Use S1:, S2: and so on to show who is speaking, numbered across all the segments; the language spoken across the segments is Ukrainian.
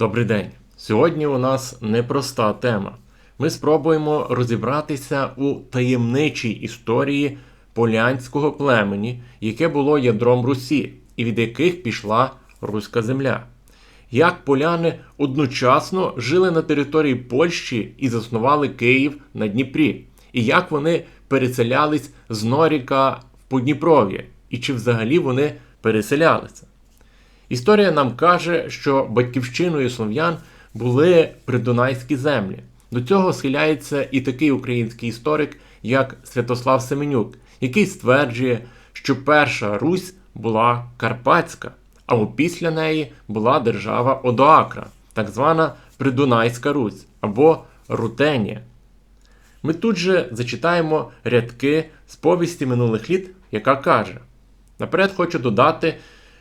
S1: Добрий день. Сьогодні у нас непроста тема. Ми спробуємо розібратися у таємничій історії полянського племені, яке було ядром Русі, і від яких пішла руська земля. Як поляни одночасно жили на території Польщі і заснували Київ на Дніпрі, і як вони переселялись з Норіка в Подніпров'я, і чи взагалі вони переселялися. Історія нам каже, що батьківщиною слов'ян були придунайські землі. До цього схиляється і такий український історик, як Святослав Семенюк, який стверджує, що перша Русь була Карпатська, а опісля неї була держава Одоакра, так звана Придунайська Русь або Рутенія. Ми тут же зачитаємо рядки з повісті минулих літ, яка каже: Наперед хочу додати,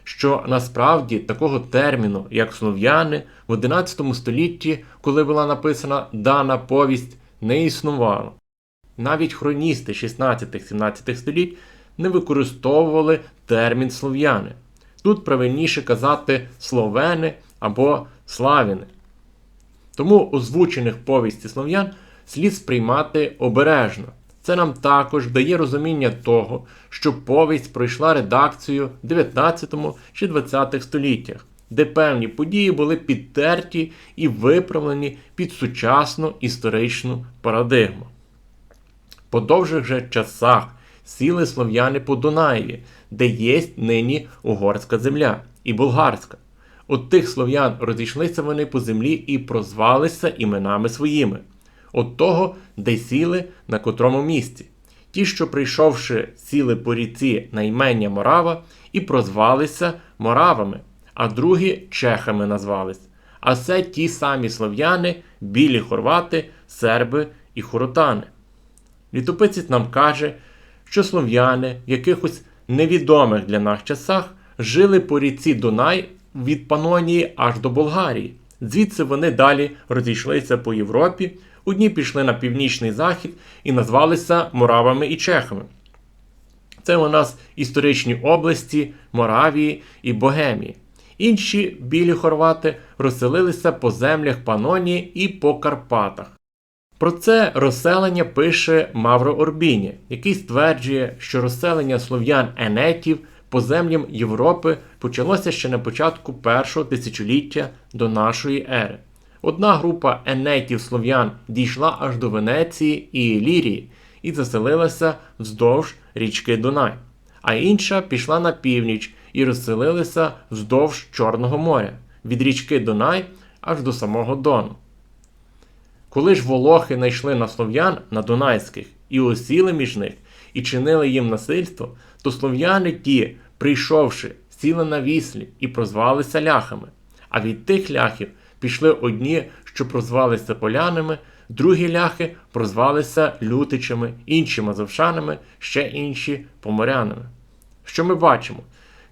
S1: що насправді такого терміну, як слов'яни, в 11 столітті, коли була написана дана повість, не існувало. Навіть хроністи 16-17 століть не використовували термін слов'яни. Тут правильніше казати словени або славіни. Тому озвучених повісті слов'ян слід сприймати обережно. Це нам також дає розуміння того, що повість пройшла редакцію в 19 чи 20 століттях, де певні події були підтерті і виправлені під сучасну історичну парадигму. По довших же часах сіли слов'яни по Дунаєві, де є нині угорська земля і болгарська. От тих слов'ян розійшлися вони по землі і прозвалися іменами своїми, от того, де сіли на котрому місці. Ті, що прийшовши, сіли по ріці на імення Морава і прозвалися Моравами, а другі чехами назвались. А це ті самі слов'яни, білі хорвати, серби і хоротани. Літописець нам каже, що слов'яни в якихось невідомих для нас часах жили по ріці Дунай від Панонії аж до Болгарії. Звідси вони далі розійшлися по Європі, одні пішли на північний захід і назвалися Моравами і Чехами. Це у нас історичні області Моравії і Богемії. Інші білі хорвати розселилися по землях Панонії і по Карпатах. Про це розселення пише Мавро Орбіні, який стверджує, що розселення слов'ян енетів по землям Європи почалося ще на початку першого тисячоліття до нашої ери. Одна група енетів слов'ян дійшла аж до Венеції і Лірії і заселилася вздовж річки Дунай, а інша пішла на північ і розселилися вздовж Чорного моря від річки Дунай аж до самого Дону. Коли ж волохи найшли на слов'ян на Дунайських і осіли між них, і чинили їм насильство, то слов'яни ті, прийшовши, сіли на віслі і прозвалися ляхами. А від тих ляхів пішли одні, що прозвалися полянами, другі ляхи прозвалися лютичами, інші мазовшанами, ще інші поморянами. Що ми бачимо?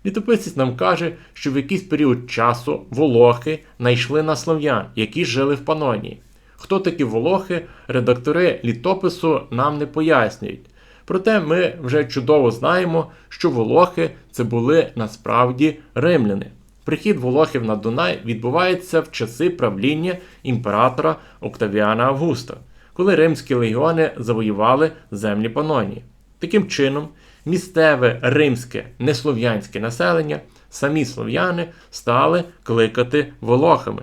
S1: Літописець нам каже, що в якийсь період часу волохи найшли на слов'ян, які жили в Панонії. Хто такі волохи, редактори літопису нам не пояснюють. Проте ми вже чудово знаємо, що волохи це були насправді римляни. Прихід волохів на Дунай відбувається в часи правління імператора Октавіана Августа, коли римські легіони завоювали землі Панонії. Таким чином, місцеве римське неслов'янське населення, самі слов'яни стали кликати волохами.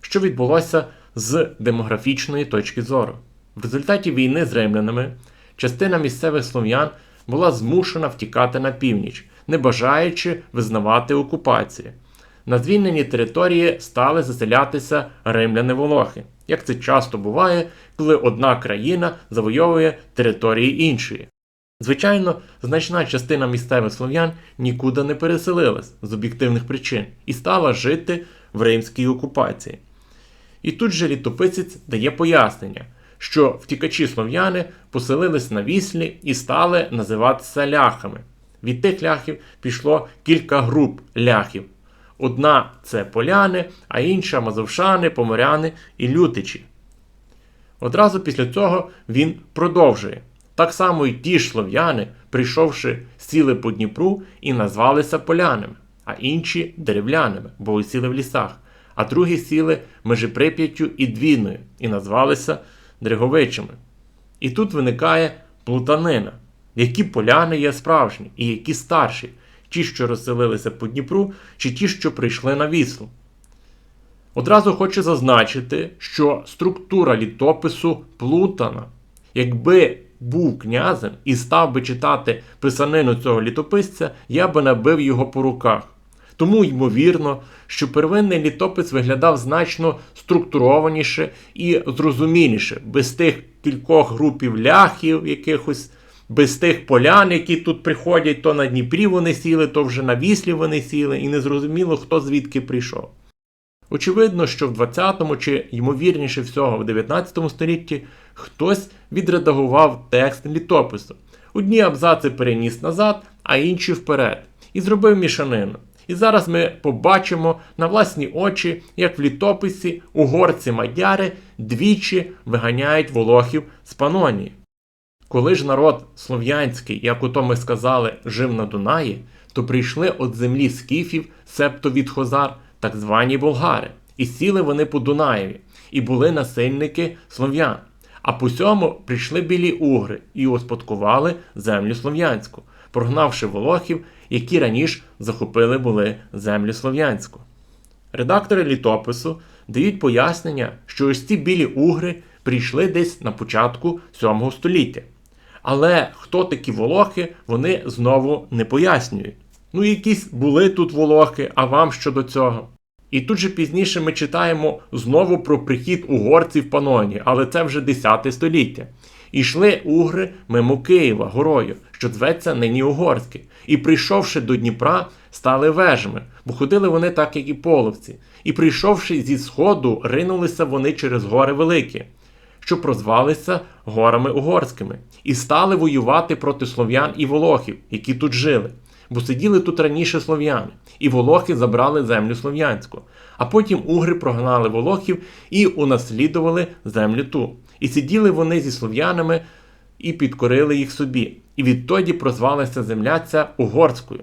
S1: Що відбулося з демографічної точки зору? В результаті війни з римлянами частина місцевих слов'ян була змушена втікати на північ, не бажаючи визнавати окупації. На звільнені території стали заселятися римляни-волохи, як це часто буває, коли одна країна завойовує території іншої. Звичайно, значна частина місцевих слов'ян нікуди не переселилась з об'єктивних причин і стала жити в римській окупації. І тут же літописець дає пояснення, що втікачі слов'яни поселились на віслі і стали називатися ляхами. Від тих ляхів пішло кілька груп ляхів. Одна це поляни, а інша мазовшани, поморяни і лютичі. Одразу після цього він продовжує. Так само й ті ж слов'яни, прийшовши, сіли по Дніпру і назвалися полянами, а інші деревляними, бо сіли в лісах. а другі сіли межі Прип'яттю і Двіною і назвалися Дриговичами. І тут виникає плутанина, які поляни є справжні і які старші, ті, що розселилися по Дніпру, чи ті, що прийшли на віслу. Одразу хочу зазначити, що структура літопису плутана. Якби був князем і став би читати писанину цього літописця, я би набив його по руках. Тому ймовірно, що первинний літопис виглядав значно структурованіше і зрозуміліше, без тих кількох групів ляхів, якихось, без тих полян, які тут приходять, то на Дніпрі вони сіли, то вже на віслі вони сіли, і незрозуміло, хто звідки прийшов. Очевидно, що в 20 чи, ймовірніше всього, в 19 столітті хтось відредагував текст літопису. Одні абзаци переніс назад, а інші вперед, і зробив мішанину. І зараз ми побачимо на власні очі, як в літописі угорці-мадяри двічі виганяють волохів з Панонії. Коли ж народ слов'янський, як ото ми сказали, жив на Дунаї, то прийшли від землі скіфів, себто від хозар, так звані болгари, і сіли вони по Дунаєві, і були насильники слов'ян. А по сьому прийшли білі угри і успадкували землю слов'янську, прогнавши волохів, які раніше захопили були землю слов'янську. Редактори літопису дають пояснення, що ось ці білі угри прийшли десь на початку 7 століття. Але хто такі волохи, вони знову не пояснюють. Ну, якісь були тут волохи, а вам що до цього? І тут же пізніше ми читаємо знову про прихід угорців в Паноні, але це вже 10 століття. І йшли угри мимо Києва горою, що зветься нині Угорське, і прийшовши до Дніпра, стали вежами, бо ходили вони так, як і половці. І прийшовши зі сходу, ринулися вони через гори великі, що прозвалися горами угорськими, і стали воювати проти слов'ян і волохів, які тут жили. Бо сиділи тут раніше слов'яни, і волохи забрали землю слов'янську. А потім угри прогнали волохів і унаслідували землю ту. І сиділи вони зі слов'янами і підкорили їх собі. І відтоді прозвалася земля ця угорською.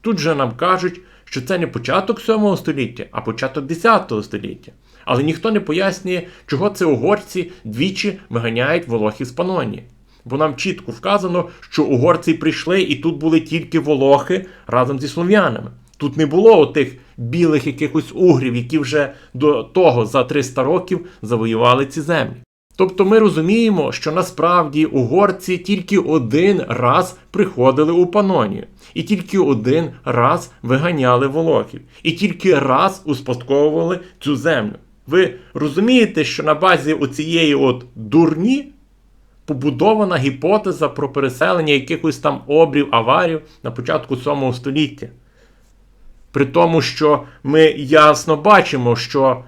S1: Тут же нам кажуть, що це не початок 7 століття, а початок 10 століття. Але ніхто не пояснює, чого це угорці двічі виганяють волохів з Панонії. Бо нам чітко вказано, що угорці прийшли і тут були тільки волохи разом зі слов'янами. Тут не було отих білих якихось угрів, які вже до того за 300 років завоювали ці землі. Тобто ми розуміємо, що насправді угорці тільки один раз приходили у Панонію, і тільки один раз виганяли волохів, і тільки раз успадковували цю землю. Ви розумієте, що на базі оцієї от дурні побудована гіпотеза про переселення якихось там обрів аварів на початку 7 століття. При тому, що ми ясно бачимо, що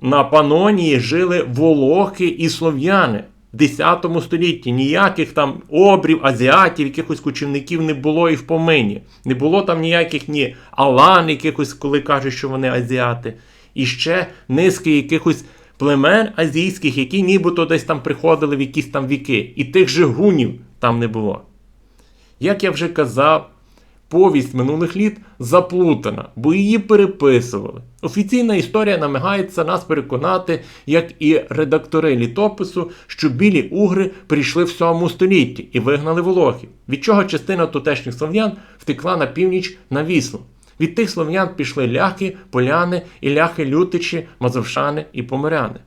S1: на Панонії жили волохи і слов'яни в 10 столітті. Ніяких там обрів, азіатів, якихось кочівників не було і в помині. Не було там ніяких ні алан, якихось, коли кажуть, що вони азіати. І ще низки якихось племен азійських, які нібито десь там приходили в якісь там віки. І тих же гунів там не було. Як я вже казав, повість минулих літ заплутана, бо її переписували. Офіційна історія намагається нас переконати, як і редактори літопису, що білі угри прийшли в 7 столітті і вигнали волохів, від чого частина тутешніх слов'ян втекла на північ на віслу. Від тих слов'ян пішли ляхи, поляни, і ляхи лютичі, мазовшани і помиряни.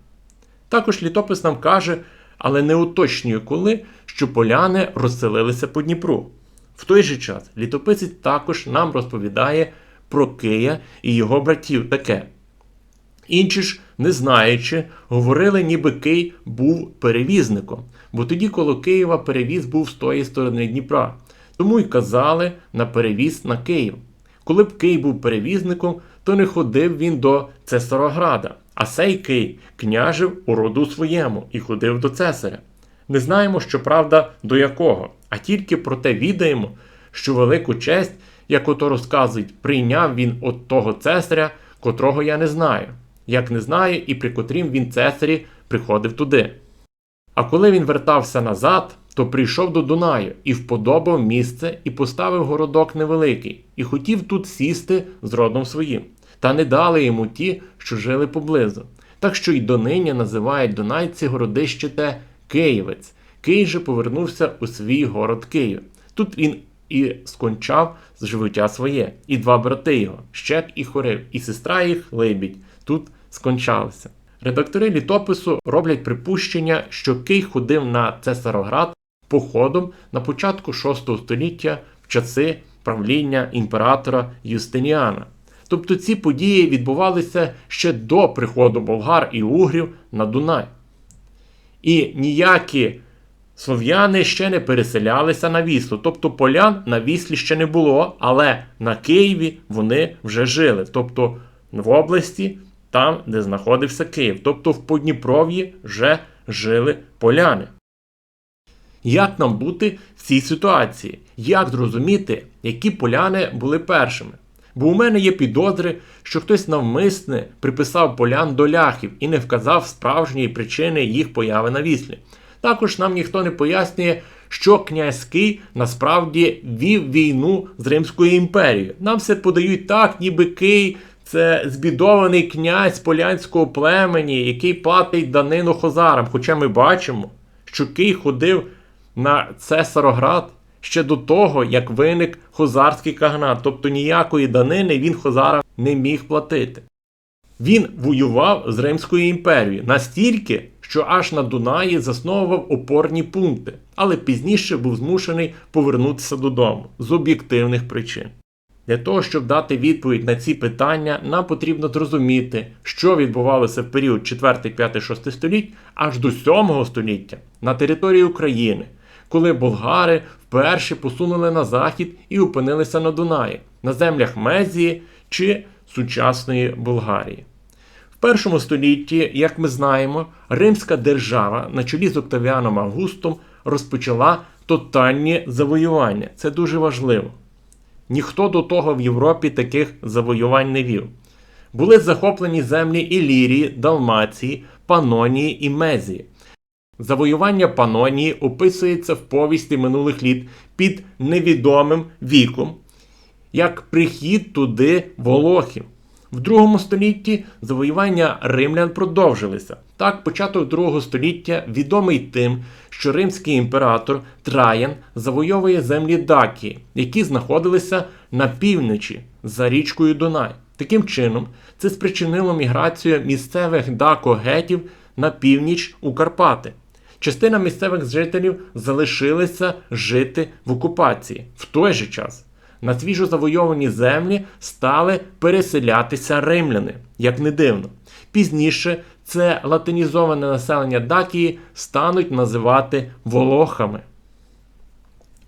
S1: Також літопис нам каже, але не уточнює коли, що поляни розселилися по Дніпру. В той же час літописець також нам розповідає про Кия і його братів таке. Інші ж, не знаючи, говорили, ніби Кий був перевізником, бо тоді коло Києва перевіз був з тої сторони Дніпра. Тому й казали на перевіз на Київ. Коли б Кий був перевізником, то не ходив він до Цесарограда, а сей Кий княжив у роду своєму і ходив до цесаря. Не знаємо, щоправда, до якого, а тільки про те відаємо, що велику честь, як ото розказують, прийняв він от того цесаря, котрого я не знаю, як не знаю, і при котрім він цесарі приходив туди. А коли він вертався назад, то прийшов до Дунаю і вподобав місце і поставив городок невеликий, і хотів тут сісти з родом своїм. та не дали йому ті, що жили поблизу. Так що й донині називають донайці городище те Києвець. Кий же повернувся у свій город Київ. Тут він і скончав з життя своє, і два брати його Щек і Хорив, і сестра їх Либідь, тут скончалися. Редактори літопису роблять припущення, що Кий ходив на Цесароград походом на початку VI століття в часи правління імператора Юстиніана. Тобто ці події відбувалися ще до приходу болгар і угрів на Дунай. І ніякі слов'яни ще не переселялися на Віслу. Тобто полян на Віслі ще не було, але на Києві вони вже жили. Тобто в області, там, де знаходився Київ. Тобто в Подніпров'ї вже жили поляни. Як нам бути в цій ситуації? Як зрозуміти, які поляни були першими? Бо у мене є підозри, що хтось навмисне приписав полян до ляхів і не вказав справжньої причини їх появи на віслі. Також нам ніхто не пояснює, що князь Кий насправді вів війну з Римською імперією. Нам все подають так, ніби Кий це збідований князь полянського племені, який платить данину хозарам. Хоча ми бачимо, що Кий ходив на Цесароград ще до того, як виник хозарський кагнат, тобто ніякої данини він хозарам не міг платити. Він воював з Римською імперією настільки, що аж на Дунаї засновував опорні пункти, але пізніше був змушений повернутися додому з об'єктивних причин. Для того, щоб дати відповідь на ці питання, нам потрібно зрозуміти, що відбувалося в період 4, 5, 6 століть аж до 7 століття на території України, коли болгари вперше посунули на захід і опинилися на Дунаї, на землях Мезії чи сучасної Болгарії. В першому столітті, як ми знаємо, Римська держава на чолі з Октавіаном Августом розпочала тотальні завоювання. Це дуже важливо. Ніхто до того в Європі таких завоювань не вів. Були захоплені землі Ілірії, Далмації, Панонії і Мезії. Завоювання Панонії описується в повісті минулих літ під невідомим віком, як прихід туди волохів. В другому столітті завоювання римлян продовжилися. Так, початок другого століття відомий тим, що римський імператор Траян завойовує землі Дакії, які знаходилися на півночі за річкою Дунай. Таким чином, це спричинило міграцію місцевих дакогетів на північ у Карпати. Частина місцевих жителів залишилися жити в окупації в той же час. На свіжо завойовані землі стали переселятися римляни, як не дивно. Пізніше це латинізоване населення Дакії стануть називати волохами.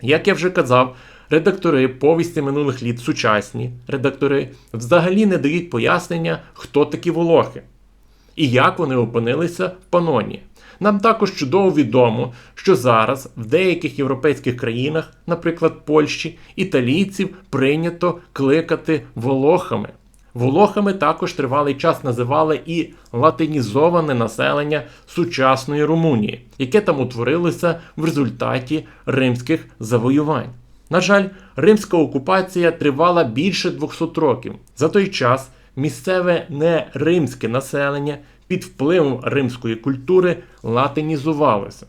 S1: Як я вже казав, редактори повісті минулих літ, сучасні редактори, взагалі не дають пояснення, хто такі волохи і як вони опинилися в Паноні. Нам також чудово відомо, що зараз в деяких європейських країнах, наприклад, Польщі, італійців прийнято кликати волохами. Волохами також тривалий час називали і латинізоване населення сучасної Румунії, яке там утворилося в результаті римських завоювань. На жаль, римська окупація тривала більше 200 років. За той час місцеве не римське населення під впливом римської культури латинізувалося.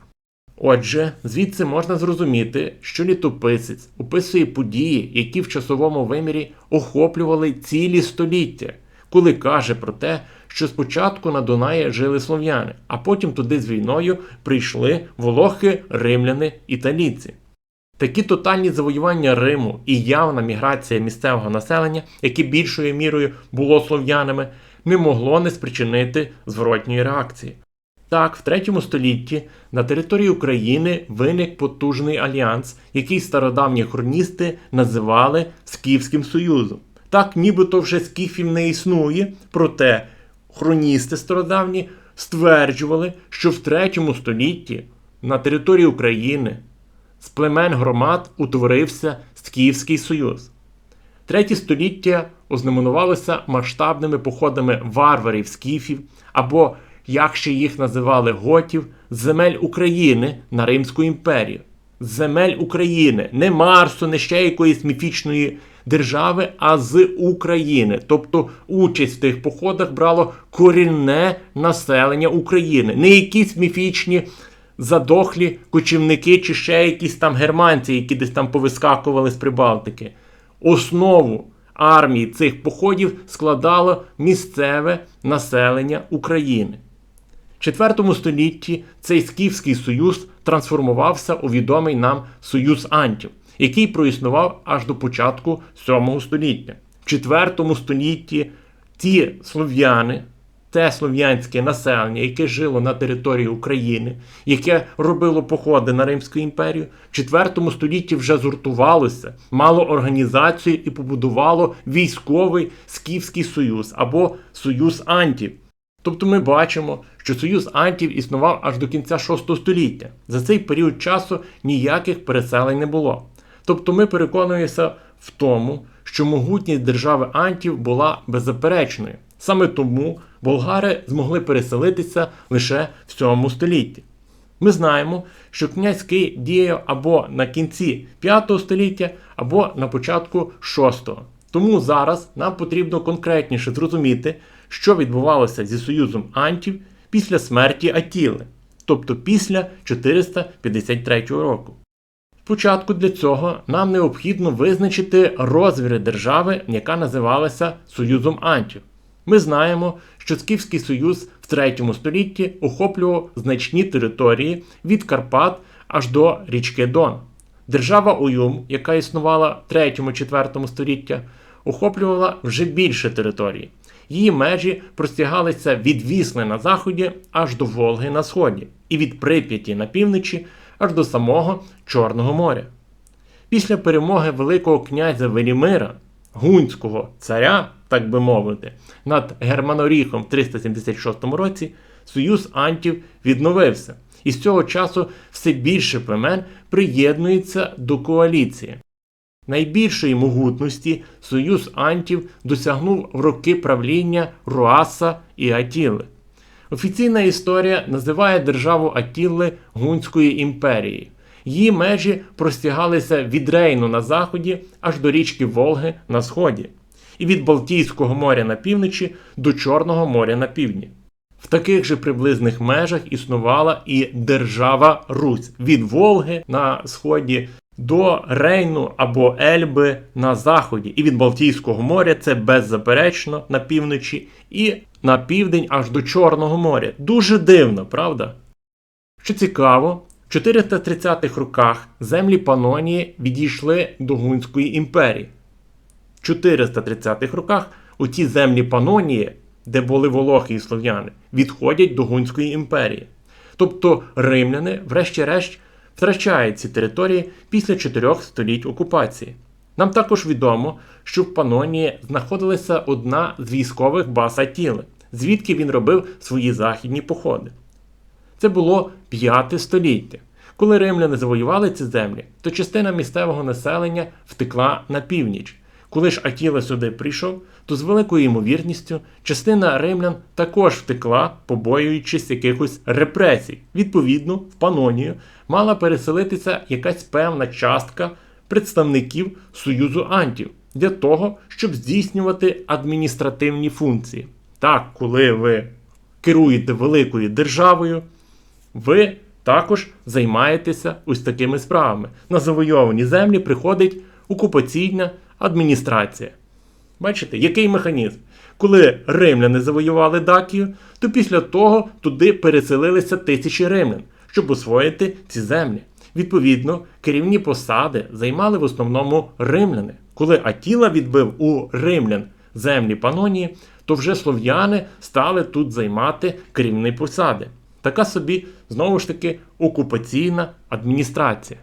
S1: Отже, звідси можна зрозуміти, що літописець описує події, які в часовому вимірі охоплювали цілі століття, коли каже про те, що спочатку на Дунаї жили слов'яни, а потім туди з війною прийшли волохи, римляни, італійці. Такі тотальні завоювання Риму і явна міграція місцевого населення, яке більшою мірою було слов'янами, не могло не спричинити зворотньої реакції. Так, в третьому столітті на території України виник потужний альянс, який стародавні хроністи називали Скіфським Союзом. Так, нібито вже скіфів не існує, проте хроністи стародавні стверджували, що в третьому столітті на території України з племен громад утворився Скіфський Союз. Третє століття ознаменувалося масштабними походами варварів скіфів або, як ще їх називали готів, земель України на Римську імперію. Земель України, не Марсу, не ще якоїсь міфічної держави, а з України. Тобто участь в тих походах брало корінне населення України, не якісь міфічні задохлі кочівники чи ще якісь там германці, які десь там повискакували з Прибалтики. Основу армії цих походів складало місцеве населення України. В IV столітті цей Скіфський союз трансформувався у відомий нам Союз Антів, який проіснував аж до початку VII століття. В IV столітті ті слов'яни, те слов'янське населення, яке жило на території України, яке робило походи на Римську імперію, в IV столітті вже згуртувалося, мало організацію і побудувало військовий Скіфський союз або Союз Антів. Тобто ми бачимо, що союз антів існував аж до кінця VI століття. За цей період часу ніяких переселень не було. Тобто ми переконуємося в тому, що могутність держави антів була беззаперечною. Саме тому болгари змогли переселитися лише в 7 столітті. Ми знаємо, що князь Кий діяв або на кінці 5 століття, або на початку 6. Тому зараз нам потрібно конкретніше зрозуміти, що відбувалося зі союзом антів після смерті Атіли, тобто після 453 року. Спочатку для цього нам необхідно визначити розміри держави, яка називалася Союзом Антів. Ми знаємо, що Скіфський союз в 3 столітті охоплював значні території від Карпат аж до річки Дон. Держава Уюм, яка існувала в 3-4 століття, охоплювала вже більше території. Її межі простягалися від Вісли на заході аж до Волги на сході, і від Прип'яті на півночі аж до самого Чорного моря. Після перемоги Великого князя Велімира, гунського царя, так би мовити, над Германоріхом в 376 році, союз антів відновився, і з цього часу все більше племен приєднується до коаліції. Найбільшої могутності союз антів досягнув в роки правління Руаса і Атіли. Офіційна історія називає державу Атілли Гунською імперією. Її межі простягалися від Рейну на заході аж до річки Волги на сході, і від Балтійського моря на півночі до Чорного моря на півдні. В таких же приблизних межах існувала і держава Русь від Волги на сході до Рейну або Ельби на заході, і від Балтійського моря це беззаперечно на півночі, і на південь аж до Чорного моря. Дуже дивно, правда? Що цікаво, в 430-х роках землі Панонії відійшли до Гунської імперії. В 430-х роках у ті землі Панонії, де були волохи і слов'яни, відходять до Гунської імперії. Тобто римляни, врешті-решт, втрачають ці території після чотирьох століть окупації. Нам також відомо, що в Панонії знаходилася одна з військових баз Атіли, звідки він робив свої західні походи. Це було 5 століття. Коли римляни завоювали ці землі, то частина місцевого населення втекла на північ. Коли ж Атіла сюди прийшов, то з великою ймовірністю частина римлян також втекла, побоюючись якихось репресій. Відповідно, в Панонію мала переселитися якась певна частка представників Союзу Антів для того, щоб здійснювати адміністративні функції. Так, коли ви керуєте великою державою, ви також займаєтеся ось такими справами. На завойовані землі приходить окупаційна адміністрація. Бачите, який механізм? Коли римляни завоювали Дакію, то після того туди переселилися тисячі римлян, щоб освоїти ці землі. Відповідно, керівні посади займали в основному римляни. Коли Атіла відбив у римлян землі Панонії, то вже слов'яни стали тут займати керівні посади. Така собі, знову ж таки, окупаційна адміністрація.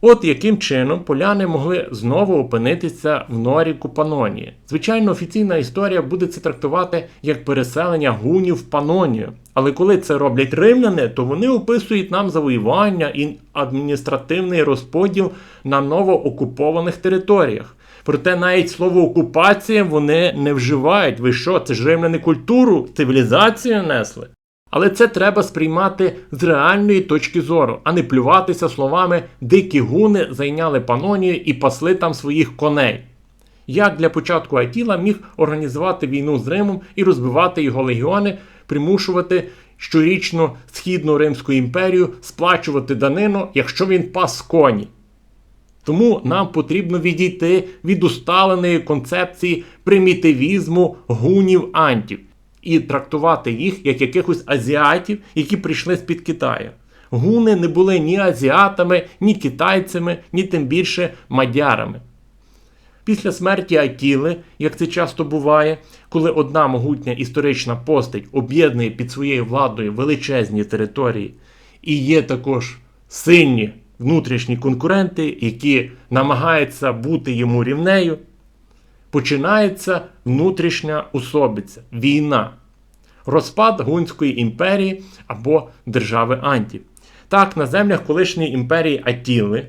S1: От яким чином поляни могли знову опинитися в норі Панонії. Звичайно, офіційна історія буде це трактувати як переселення гунів в Панонію. Але коли це роблять римляни, то вони описують нам завоювання і адміністративний розподіл на новоокупованих територіях. Проте навіть слово окупація вони не вживають. Ви що, це ж римляни культуру, цивілізацію несли? Але це треба сприймати з реальної точки зору, а не плюватися словами дикі гуни зайняли панонію і пасли там своїх коней. як для початку Атіла міг організувати війну з Римом і розбивати його легіони, примушувати щорічно східну Римську імперію сплачувати данину, якщо він пас коні. Тому нам потрібно відійти від усталеної концепції примітивізму гунів антів і трактувати їх як якихось азіатів, які прийшли з-під Китаю. Гуни не були ні азіатами, ні китайцями, ні тим більше мадярами. Після смерті Атіли, як це часто буває, коли одна могутня історична постать об'єднує під своєю владою величезні території, і є також сильні внутрішні конкуренти, які намагаються бути йому рівнею, починається внутрішня особиця, війна, розпад Гунської імперії або держави Антів. Так, на землях колишньої імперії Атіли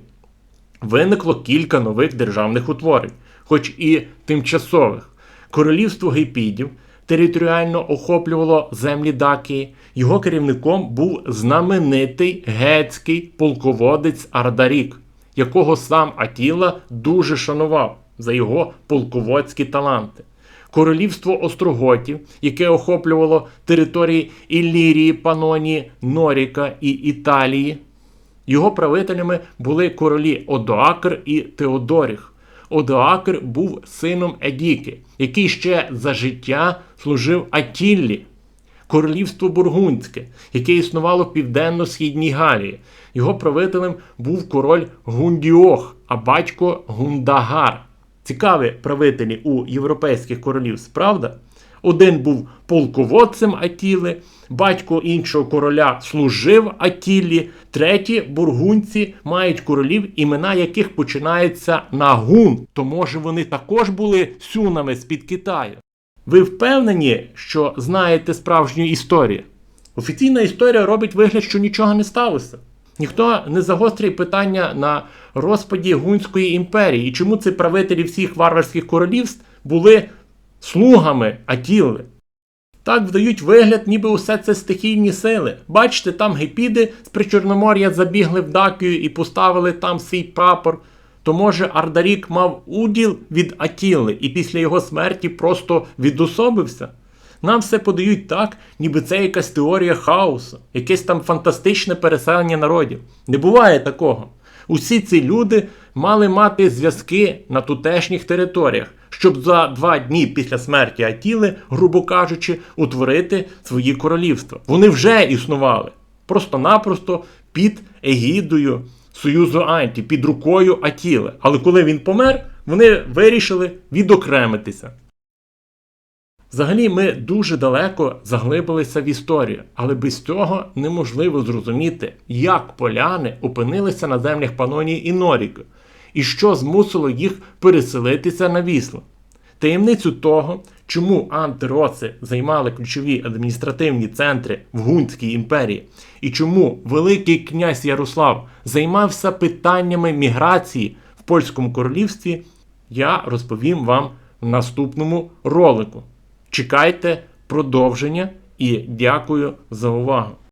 S1: виникло кілька нових державних утворень, хоч і тимчасових. Королівство Гейпідів територіально охоплювало землі Дакії. Його керівником був знаменитий гецький полководець Ардарік, якого сам Атіла дуже шанував за його полководські таланти. Королівство Остроготів, яке охоплювало території Іллірії, Панонії, Норіка і Італії. Його правителями були королі Одоакр і Теодоріх. Одоакр був сином Едіки, який ще за життя служив Атіллі. Королівство Бургундське, яке існувало в південно-східній Галії. Його правителем був король Гундіох, а батько Гундагар. Цікаві правителі у європейських королівств, правда? Один був полководцем Атіли, батько іншого короля служив Атіллі, треті бургунці мають королів, імена яких починаються на гун. То може вони також були сюнами з-під Китаю. Ви впевнені, що знаєте справжню історію? Офіційна історія робить вигляд, що нічого не сталося. Ніхто не загострює питання на розпаді Гунської імперії і чому ці правителі всіх варварських королівств були слугами Атіли. Так вдають вигляд, ніби усе це стихійні сили. Бачите, там гепіди з Причорномор'я забігли в Дакію і поставили там свій прапор. То може Ардарік мав уділ від Атіли і після його смерті просто відособився? Нам все подають так, ніби це якась теорія хаосу, якесь там фантастичне переселення народів. Не буває такого. Усі ці люди мали мати зв'язки на тутешніх територіях, щоб за два дні після смерті Атіли, грубо кажучи, утворити свої королівства. Вони вже існували просто-напросто під егідою Союзу Анті, під рукою Атіли. Але коли він помер, вони вирішили відокремитися. Взагалі, ми дуже далеко заглибилися в історію, але без цього неможливо зрозуміти, як поляни опинилися на землях Панонії і Норіки, і що змусило їх переселитися на вісло. Таємницю того, чому антироци займали ключові адміністративні центри в Гунській імперії, і чому Великий князь Ярослав займався питаннями міграції в польському королівстві, я розповім вам в наступному ролику. Чекайте продовження і дякую за увагу.